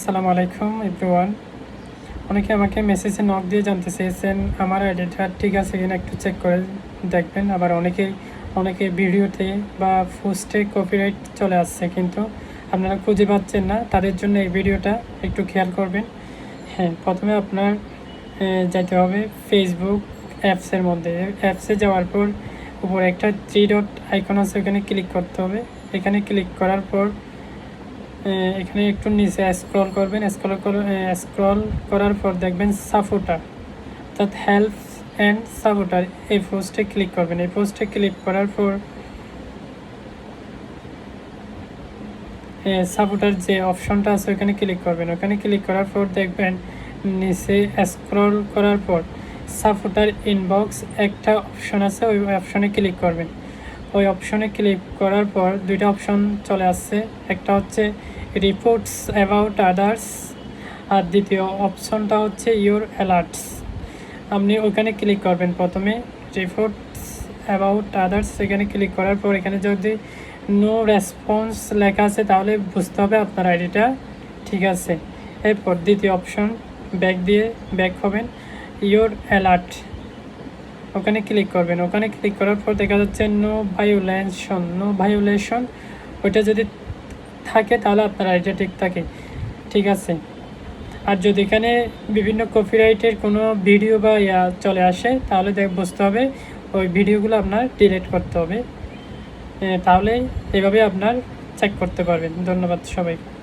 আসসালামু আলাইকুম, এভরিওয়ান। অনেকে আমাকে মেসেজে নক দিয়ে জানতে চেয়েছেন, আমার আইডিটা ঠিক আছে কিনা একটু চেক করে দেখবেন। আবার অনেকে অনেকে ভিডিওতে বা পোস্টে কপিরাইট চলে আসছে, কিন্তু আপনারা খুঁজে পাচ্ছেন না। তাদের জন্য এই ভিডিওটা একটু খেয়াল করবেন। হ্যাঁ প্রথমে আপনার যেতে হবে ফেসবুক অ্যাপসের মধ্যে। অ্যাপসে যাওয়ার পর উপর একটা থ্রি ডট আইকন আছে, ওখানে ক্লিক করতে হবে। এখানে ক্লিক করার পর এখানে একটু নিচে স্ক্রল করবেন স্ক্রল স্ক্রল করার পর দেখবেন সাপোর্টার অর্থাৎ হেল্প অ্যান্ড সাপোর্টার এই পোস্টে ক্লিক করবেন। এই পোস্টে ক্লিক করার পর সাপোর্টার যে অপশনটা আছে ওখানে ক্লিক করবেন। ওখানে ক্লিক করার পর দেখবেন নিচে স্ক্রল করার পর সাপোর্টার ইনবক্স একটা অপশন আছে, ওই অপশনে ক্লিক করবেন। ওই অপশনে ক্লিক করার পর দুইটা অপশন চলে আসছে। একটা হচ্ছে রিপোর্টস অ্যাবাউট আদার্স আর দ্বিতীয় অপশনটা হচ্ছে ইওর অ্যালার্টস আপনি ওখানে ক্লিক করবেন প্রথমে। রিপোর্টস অ্যাবাউট আদার্স এখানে ক্লিক করার পর এখানে যদি নো রেসপন্স লেখা আছে তাহলে বুঝতে হবে আপনার আইডিটা ঠিক আছে। এরপর দ্বিতীয় অপশন ব্যাক দিয়ে ব্যাক হবেন। ইওর অ্যালার্ট ওখানে ক্লিক করবেন। ওখানে ক্লিক করার পর দেখা যাচ্ছে নো ভায়োলেশন নো ভায়োলেশন ওইটা যদি থাকে তাহলে আপনার আইডিয়া ঠিক থাকে। ঠিক আছে? আর যদি এখানে বিভিন্ন কপিরাইটের কোনো ভিডিও বা ইয়া চলে আসে, তাহলে দেখ বুঝতে হবে ওই ভিডিওগুলো আপনার ডিলেট করতে হবে। তাহলে এভাবে আপনার চেক করতে পারবেন। ধন্যবাদ সবাইকে।